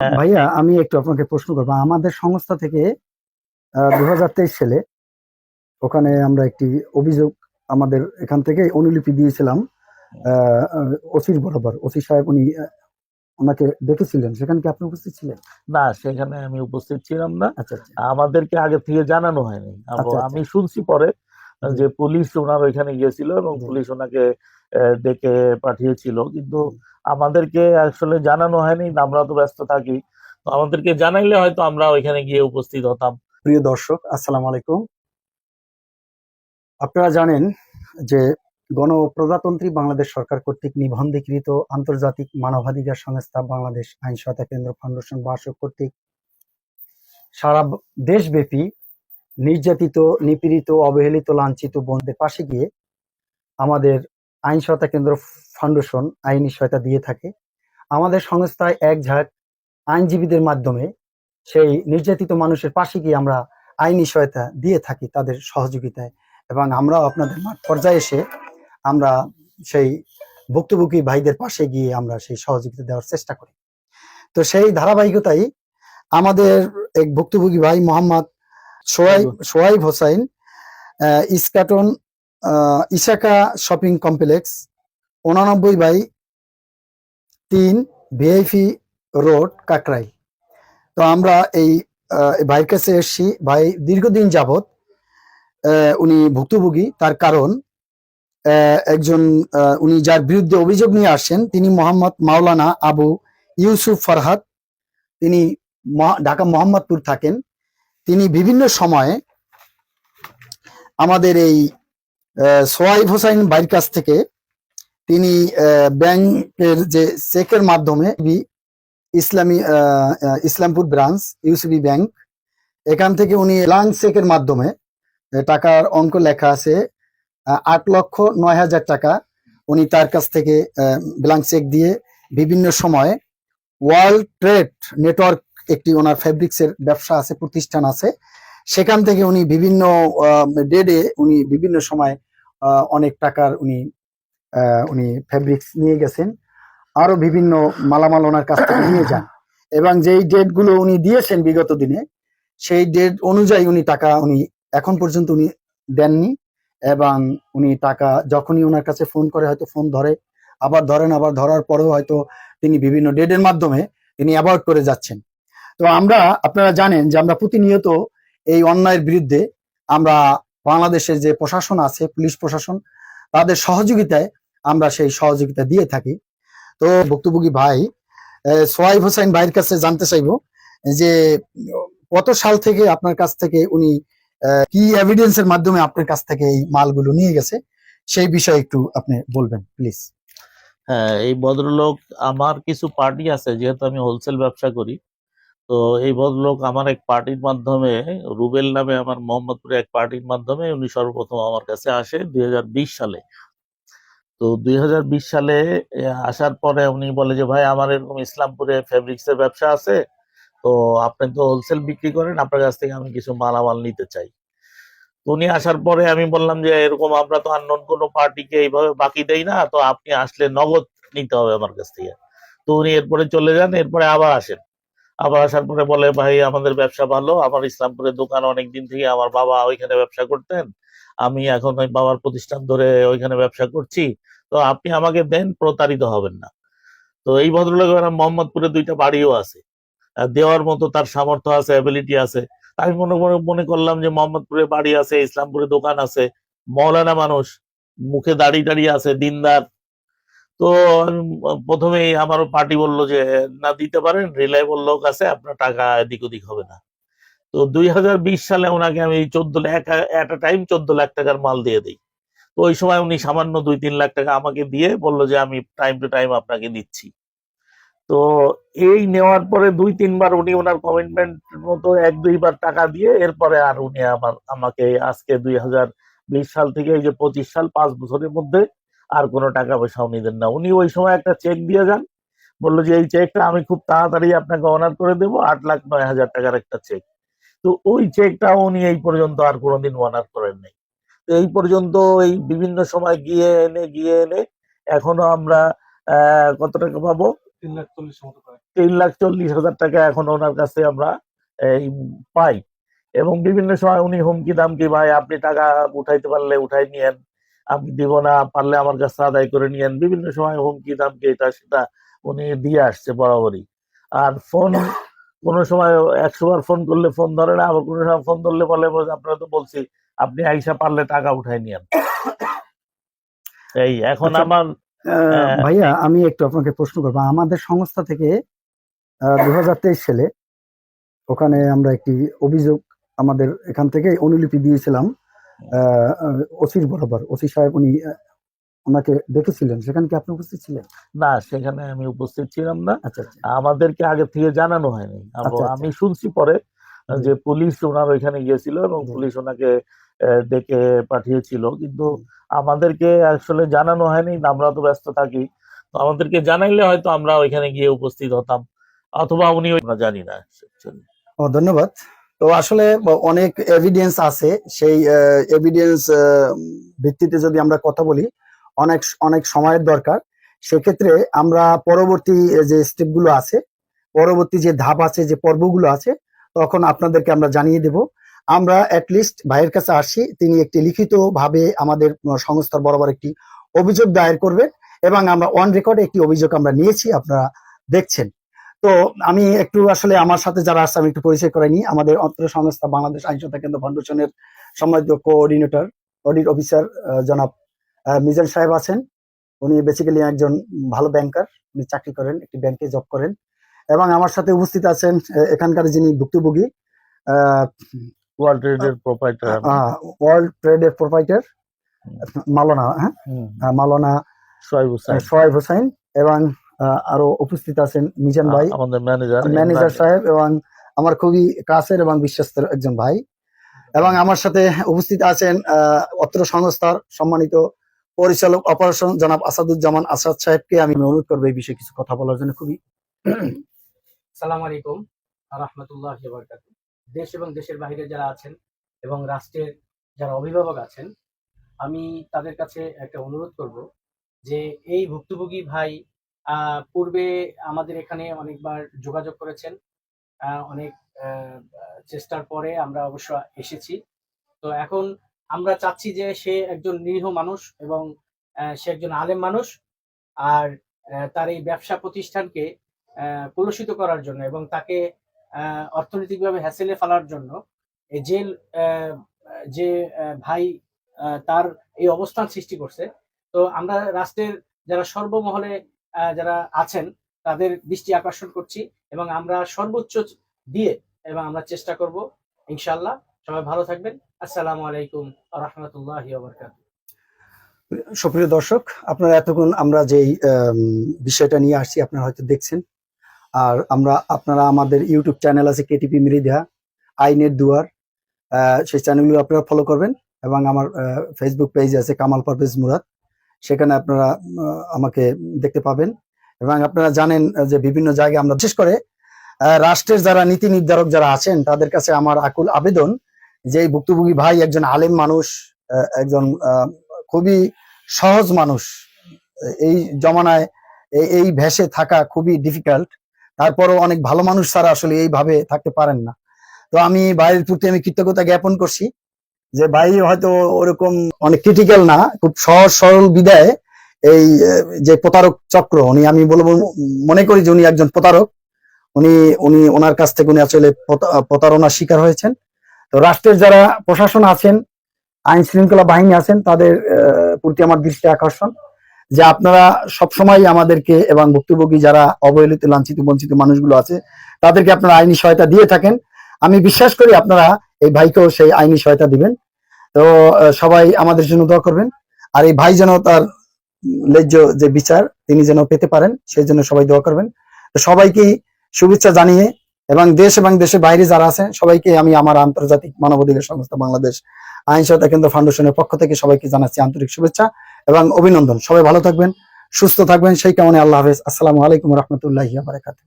ভাইয়া আমি একটু আপনাকে প্রশ্ন করব। আমাদের সংস্থা থেকে দু হাজার তেইশ সালে ওখানে আমরা একটি অভিযোগ আমাদের এখান থেকে অনুলিপি দিয়েছিলাম। ওসির বরাবর। ওসি সাহেব উনি ওনাকে দেখেছিলেন সেখানে কি আপনি উপস্থিত ছিলেন? না সেখানে আমি উপস্থিত ছিলাম না। আচ্ছা আচ্ছা। আমাদেরকে আগে থেকে জানানো হয়নি। আচ্ছা। আমি শুনছি পরে যে পুলিশ ওনার ওইখানে গিয়েছিল এবং পুলিশ ওনাকে ডেকে পাঠিয়েছিল। কিন্তু আমাদেরকে আসলে জানানো হয়নি, আমরা তো ব্যস্ত থাকি। তো আমাদেরকে জানাইলে হয়তো আমরা ওইখানে গিয়ে উপস্থিত হতাম। প্রিয় দর্শক, আসসালামু আলাইকুম। আপনারা জানেন যে গণপ্রজাতন্ত্রী বাংলাদেশ সরকার কর্তৃক নিবন্ধীকৃত আন্তর্জাতিক মানবাধিকার সংস্থা বাংলাদেশ আইন সহায়তা কেন্দ্র ফাউন্ডেশন বাসক কর্তৃক সারা দেশব্যাপী নির্যাতিত, নিপীড়িত, অবহেলিত, লাঞ্ছিত বন্ধের পাশে গিয়ে আমাদের আইন সহায়তা কেন্দ্র ফাউন্ডেশন আইনি সহায়তা দিয়ে থাকে। আমাদের সংস্থায় এক ঝাঁক আইনজীবীদের মাধ্যমে সেই নির্যাতিত মানুষের পাশে গিয়ে আমরা আইনি সহায়তা দিয়ে থাকি তাদের সহযোগিতায়। এবং আমরাও আপনাদের মাঠ পর্যায়ে এসে আমরা সেই ভুক্তভোগী ভাইদের পাশে গিয়ে আমরা সেই সহযোগিতা দেওয়ার চেষ্টা করি। তো সেই ধারাবাহিকতাই আমাদের এক ভুক্তভোগী ভাই মোহাম্মদ সোয়াইব সোয়াইব হোসাইন ইস্কাটন ইসাকা শপিং কমপ্লেক্স, উনানব্বই বাই তিন ভিআইপি রোড কাকরাই তো আমরা এই ভাইয়ের কাছে এসেছি। ভাই দীর্ঘদিন যাবত উনি ভুক্তভোগী। তার কারণ একজন উনি যার বিরুদ্ধে অভিযোগ নিয়ে আসছেন, তিনি মোহাম্মদ মাওলানা আবু ইউসুফ ফরহাদ। তিনি ঢাকা মোহাম্মদপুর থাকেন। তিনি বিভিন্ন সময়ে আমাদের এই সোয়াইব হোসাইন ভাইয়ের কাছ থেকে তিনি ব্যাংকের যে চেকের মাধ্যমে ইসলামী ইসলামপুর ব্রাঞ্চ, ইউসিবি ব্যাংক, এখান থেকে উনি লাং চেকের মাধ্যমে টাকার অঙ্ক লেখা আছে আট লক্ষ নয় হাজার টাকা উনি তার কাছ থেকে ব্ল্যাঙ্ক চেক দিয়ে বিভিন্ন সময়ে ওয়ার্ল্ড ট্রেড নেটওয়ার্ক একটি ওনার ফেব্রিক্সের ব্যবসা আছে, প্রতিষ্ঠান আছে, সেখান থেকে উনি বিভিন্ন ডেডে উনি বিভিন্ন সময় অনেক টাকার উনি উনি ফেব্রিক্স নিয়ে গেছেন। আরও বিভিন্ন মালামাল ওনার কাছ থেকে নিয়ে যান। এবং যেই ডেটগুলো উনি দিয়েছেন বিগত দিনে, সেই ডেট অনুযায়ী উনি টাকা উনি এখন পর্যন্ত উনি দেননি। এবং উনি টাকা যখনই ওনার কাছে ফোন করে, হয়তো ফোন ধরে, আবার ধরেন, আবার ধরার পরেও হয়তো তিনি বিভিন্ন ডেটের মাধ্যমে তিনি অ্যাভয়েড করে যাচ্ছেন। তো আমরা, আপনারা জানেন যে আমরা প্রতিনিয়ত এই অন্যায়ের বিরুদ্ধে আমরা বাংলাদেশের যে প্রশাসন আছে, পুলিশ প্রশাসন, তাদের সহযোগিতায় আমরা সেই সহযোগিতা দিয়ে থাকি। তো ভুক্তভোগী ভাই সোয়াইব হোসেন ভাইয়ের কাছে জানতে চাইব যে, কত সাল থেকে আপনার কাছ থেকে উনি কি এভিডেন্সের মাধ্যমে আপনার কাছ থেকে এই মালগুলো নিয়ে গেছে? সেই বিষয়ে একটু আপনি বলবেন প্লিজ হ্যাঁ এই ভদ্রলোক, আমার কিছু পার্টি আছে, যেহেতু আমি হোলসেল ব্যবসা করি। তো এই ভদ্রলোক আমার এক পার্টির মাধ্যমে, রুবেল নামে আমার মোহাম্মদপুরে এক পার্টির মাধ্যমে উনি সর্বপ্রথম আমার কাছে আসে দুই হাজার বিশ সালে। তো দুই হাজার বিশ সালে আসার পরে উনি বলে যে, ভাই, আমার এরকম ইসলামপুরে ফেব্রিক্স এর ব্যবসা আছে, তো আপনি তো হোলসেল বিক্রি করেন, আপনার কাছ থেকে আমি কিছু মালামাল নিতে চাই। তো উনি আসার পরে আমি বললাম যে, এরকম আমরা তো আননোন কোনো পার্টিকে এইভাবে বাকি দেই না, তো আপনি আসলে নগদ নিতে হবে আমার কাছ থেকে। তো উনি এরপরে চলে যান, এরপরে আবার আসেন। আবার আসার পরে বলে, ভাই, আমাদের ব্যবসা ভালো। আমার ইসলামপুরের দোকান অনেক দিন থেকে আমার বাবা ওইখানে ব্যবসা করতেন। আমি এখন ওই বাবার প্রতিষ্ঠান ধরে ওইখানে ব্যবসা করছি। তো আপনি আমাকে দেন, প্রতারিত হবেন না। তো এই ভদ্রলোক মোহাম্মদপুরে দুইটা বাড়িও আছে। দেওয়ার মতো তার সামর্থ্য আছে অ্যাবিলিটি আছে। আমি মনে মনে মনে করলাম যে মোহাম্মদপুরে বাড়ি আছে, ইসলামপুরে দোকান আছে। মৌলানা মানুষ, মুখে দাড়ি টাড়ি আছে, দিনদার। তো প্রথমেই আমার পার্টি বলল যে, না, দিতে পারেন। রিলায়েবল লোক আছে, আপনার টাকা এদিক ওদিক হবে না। তো দুই হাজার বিশ সালে ওনাকে আমি চোদ্দ লাখ এট টাইম চোদ্দ লাখ টাকার মাল দিয়ে দিই। তো ওই সময় উনি সামান্য দুই, তিন লাখ টাকা আমাকে দিয়ে বলল যে, আমি টাইম টু টাইম আপনাকে দিচ্ছি। তো এই নেওয়ার পরে দুই, তিনবার উনি ওনার কমিটমেন্ট মতো এক, দুইবার টাকা দিয়ে এরপরে আর উনি আমার, আমাকে আজকে দুই হাজার বিশ সাল থেকে এই যে পঁচিশ সাল, পাঁচ বছরের মধ্যে আর কোনো টাকা পয়সাও উনি দেন না। উনি ওই সময় একটা চেক দিয়ে যান। বলল যে এই চেকটা আমি খুব তাড়াতাড়ি আপনাকে অনার করে দেবো আট লাখ নয় হাজার টাকার একটা চেক তো ওই চেকটা উনি এই পর্যন্ত আর কোনোদিন অনার করেন নাই। তো এই পর্যন্ত এই বিভিন্ন সময় গিয়ে এনে গিয়ে এনে এখনও আমরা কত টাকা পাবো? তিন লাখ চল্লিশ মতো প্রায় তিন লাখ চল্লিশ হাজার টাকা এখন ওনার কাছে আমরা এই পাই। এবং বিভিন্ন সময় উনি হুমকি দামকি ভাই আপনি টাকা উঠাইতে পারলে উঠাই নিয়েন। আমি দিব না পারলে আমার কাছে আদায় করে নিয়েন। বিভিন্ন সময় হুমকি দামকি এটা সেটা উনি দিয়ে আসছে বরাবরই। আর ফোন কোনো সময় একশো বার ফোন করলে ফোন ধরে না আবার কোনো সময় ফোন ধরলে বলে আপনারা তো বলছি আপনি আইসা পারলে টাকা উঠাই নিয়েন। এই এখন আচ্ছা, আমার আহ, হ্যাঁ। ভাইয়া আমি একটু আপনাকে প্রশ্ন করব। আমাদের সংস্থা থেকে দু হাজার তেইশ সালে ওখানে আমরা একটি অভিযোগ আমাদের এখান থেকে অনুলিপি দিয়েছিলাম। ওসির বরাবর ওসি সাহেব উনি ওনাকে দেখেছিলেন সেখানে কি আপনি উপস্থিত ছিলেন? না সেখানে আমি উপস্থিত ছিলাম না। আচ্ছা আচ্ছা। আমাদেরকে আগে থেকে জানানো হয়নি। আচ্ছা। আমি শুনছি পরে যে পুলিশ ওনার ওইখানে গিয়েছিল এবং পুলিশ ওনাকে ডেকে পাঠিয়েছিল। কিন্তু আমাদেরকে আসলে জানানো হয়নি। আমরা তো ব্যস্ত থাকি। তো আমাদেরকে জানাইলে হয়তো আমরা ওইখানে গিয়ে উপস্থিত হতাম। অথবা উনি জানি না। ধন্যবাদ। তো আসলে অনেক এভিডেন্স আছে। সেই এভিডেন্স ভিত্তিতে যদি আমরা কথা বলি, অনেক অনেক সময়ের দরকার। সেক্ষেত্রে আমরা পরবর্তী যে স্টেপগুলো আছে, পরবর্তী যে ধাপ আছে, যে পর্বগুলো আছে, তখন আপনাদেরকে আমরা জানিয়ে দেব। আমরা অ্যাটলিস্ট ভাইয়ের কাছে আসি, তিনি একটি লিখিত ভাবে আমাদের সংস্থার বরাবর একটি অভিযোগ দায়ের করবেন এবং আমরা অন রেকর্ডে একটি অভিযোগ আমরা নিয়েছি, আপনারা দেখছেন। তো আমি একটু আসলে আমার সাথে যারা আছে আমি একটু পরিচয় করে নিই। আমাদের অত্র সংস্থা বাংলাদেশ আইনসত্তা কেন্দ্র ফাউন্ডেশনের সম্মানিত কোঅর্ডিনেটর অডিট অফিসার জনাব মিজান সাহেব আছেন। উনি বেসিক্যালি একজন ভালো ব্যাংকার উনি চাকরি করেন একটি ব্যাংকে জব করেন। এবং আমার সাথে উপস্থিত আছেন এখানকার যিনি ভুক্তভোগী ওয়ার্ল্ড ট্রেডের প্রোপাইটার ওয়ার্ল্ড ট্রেডের প্রোপাইটার মালনা হ্যাঁ? মালনা সোয়াইব হোসেন। সোয়াইব হোসাইন এবং আরও উপস্থিত আছেন মিজান ভাই আমাদের ম্যানেজার ম্যানেজার সাহেব এবং আমার খুবই কাছের এবং বিশ্বস্ত একজন ভাই। এবং আমার সাথে উপস্থিত আছেন আহ, অত্র সংস্থার সম্মানিত পরিচালক অপারেশন জনাব আসাদুজ্জামান আসাদ সাহেবকে আমি অনুরোধ করব এই বিষয়ে কিছু কথা বলার জন্য খুবই। সালাম আলাইকুম রহমতুল্লাহ দেশ এবং দেশের বাইরে যারা আছেন এবং রাষ্ট্রের যারা অভিভাবক আছেন আমি তাদের কাছে একটা অনুরোধ করব যে এই ভুক্তভোগী ভাই পূর্বে আমাদের এখানে অনেকবার যোগাযোগ করেছেন। অনেক চেষ্টার পরে আমরা অবশ্য এসেছি। তো এখন আমরা চাচ্ছি যে সে একজন নিরীহ মানুষ এবং সে একজন আলেম মানুষ আর তার এই ব্যবসা প্রতিষ্ঠানকে কলুষিত করার জন্য এবং তাকে অর্থনৈতিকভাবে হ্যাসেলে ফেলার জন্য যে আহ, ভাই তার এই অবস্থান সৃষ্টি করছে। তো আমরা রাষ্ট্রের যারা সর্বমহলে যারা আছেন, তাদের দৃষ্টি আকর্ষণ করছি এবং আমরা সর্বোচ্চ দিয়ে এবং আমরা চেষ্টা করব ইনশাল্লাহ সবাই ভালো থাকবেন। আসসালামু আলাইকুম রহমতুল্লাহ সুপ্রিয় দর্শক, আপনারা এতক্ষণ আমরা যেই বিষয়টা নিয়ে আসছি, আপনারা হয়তো দেখছেন। আর আমরা, আপনারা আমাদের ইউটিউব চ্যানেল আছে কেটিপি মৃধা, আইনের দুয়ার। সেই চ্যানেলগুলো আপনারা ফলো করবেন এবং আমার ফেসবুক পেজ আছে কামাল পারভেজ মুরাদ। সেখানে আপনারা আমাকে দেখতে পাবেন। এবং আপনারা জানেন যে বিভিন্ন জায়গায় আমরা, বিশেষ করে রাষ্ট্রের যারা নীতি নির্ধারক যারা আছেন, তাদের কাছে আমার আকুল আবেদন যে ভুক্তভোগী ভাই একজন আলেম মানুষ একজন খুবই সহজ মানুষ। এই জমানায় এই- ভেসে থাকা খুবই ডিফিকাল্ট তারপরও অনেক ভালো মানুষ ছাড়া আসলে এইভাবে থাকতে পারেন না। তো আমি ভাইয়ের প্রতি আমি কৃতজ্ঞতা জ্ঞাপন করছি। যে ভাই হয়তো ওরকম অনেক ক্রিটিক্যাল না, খুব সহজ সরল বিদায় এই যে প্রতারক চক্র, উনি আমি বলব, মনে করি যে উনি একজন প্রতারক। উনি উনি ওনার কাছ থেকে উনি আসলে প্রতা- প্রতারণার শিকার হয়েছেন। তো রাষ্ট্রের যারা প্রশাসন আছেন, আইন শৃঙ্খলা বাহিনী আছেন, তাদের প্রতি আমার দৃষ্টি আকর্ষণ যে আপনারা সবসময় আমাদেরকে এবং ভুক্তভোগী যারা অবহেলিত, লাঞ্ছিত, বঞ্চিত মানুষগুলো আছে, তাদেরকে আপনারা আইনি সহায়তা দিয়ে থাকেন। আমি বিশ্বাস করি আপনারা এই ভাইকেও সেই আইনি সহায়তা দিবেন। তো সবাই আমাদের জন্য দোয়া করবেন। আর এই ভাই যেন তার ন্যায্য যে বিচার, তিনি যেন পেতে পারেন, সেই জন্য সবাই দোয়া করবেন। তো সবাইকেই শুভেচ্ছা জানিয়ে এবং দেশ এবং দেশের বাইরে যারা আছেন, সবাইকে আমি আমার আন্তর্জাতিক মানবাধিকার সংস্থা বাংলাদেশ আইন সহায়তা কেন্দ্র ফাউন্ডেশনের পক্ষ থেকে সবাইকে জানাচ্ছি আন্তরিক শুভেচ্ছা এবং অভিনন্দন। সবাই ভালো থাকবেন, সুস্থ থাকবেন। সেই কামনে আল্লাহ হাফেজ। আসসালামু আলাইকুম রহমতুল্লাহ বারাকাতুহ।